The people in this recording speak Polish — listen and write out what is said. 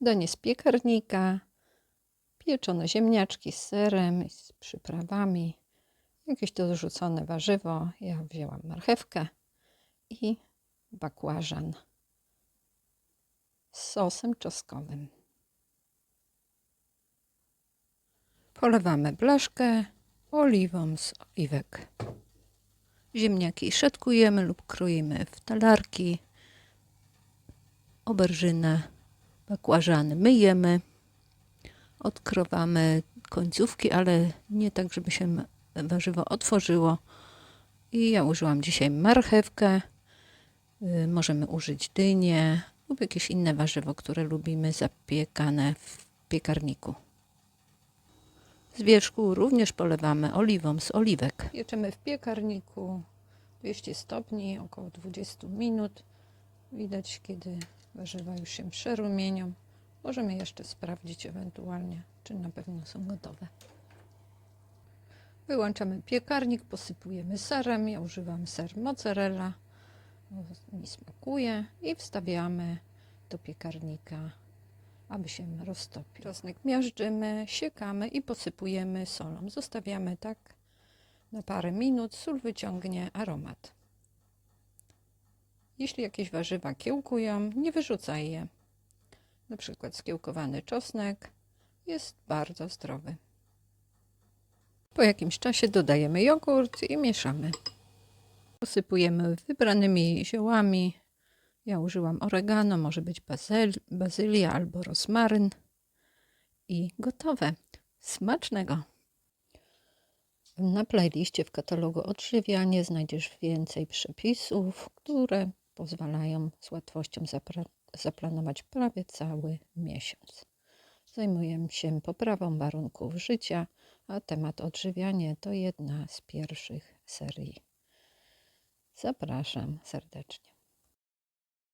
Danie z piekarnika, pieczone ziemniaczki z serem i z przyprawami, jakieś dorzucone warzywo. Ja wzięłam marchewkę i bakłażan z sosem czosnkowym. Polewamy blaszkę oliwą z oliwek. Ziemniaki szatkujemy lub kroimy w talarki. Oberżynę, bakłażany myjemy. Odkrowamy końcówki, ale nie tak, żeby się warzywo otworzyło. I ja użyłam dzisiaj marchewkę. Y, Możemy użyć dynię lub jakieś inne warzywo, które lubimy zapiekane w piekarniku. Z wierzchu również polewamy oliwą z oliwek. Pieczemy w piekarniku 200 stopni, około 20 minut. Widać, kiedy warzywa już się przerumienią. Możemy jeszcze sprawdzić ewentualnie, czy na pewno są gotowe. Wyłączamy piekarnik, posypujemy serem. Ja używam ser mozzarella, mi smakuje i wstawiamy do piekarnika aby się roztopił. Czosnek miażdżymy, siekamy i posypujemy solą. Zostawiamy tak na parę minut. Sól wyciągnie aromat. Jeśli jakieś warzywa kiełkują, nie wyrzucaj je. Na przykład skiełkowany czosnek jest bardzo zdrowy. Po jakimś czasie dodajemy jogurt i mieszamy. Posypujemy wybranymi ziołami, ja użyłam oregano, może być bazyl, bazylia albo rozmaryn. I gotowe. Smacznego! Na playliście w katalogu Odżywianie znajdziesz więcej przepisów, które pozwalają z łatwością zaplanować prawie cały miesiąc. Zajmuję się poprawą warunków życia, a temat odżywianie to jedna z pierwszych serii. Zapraszam serdecznie.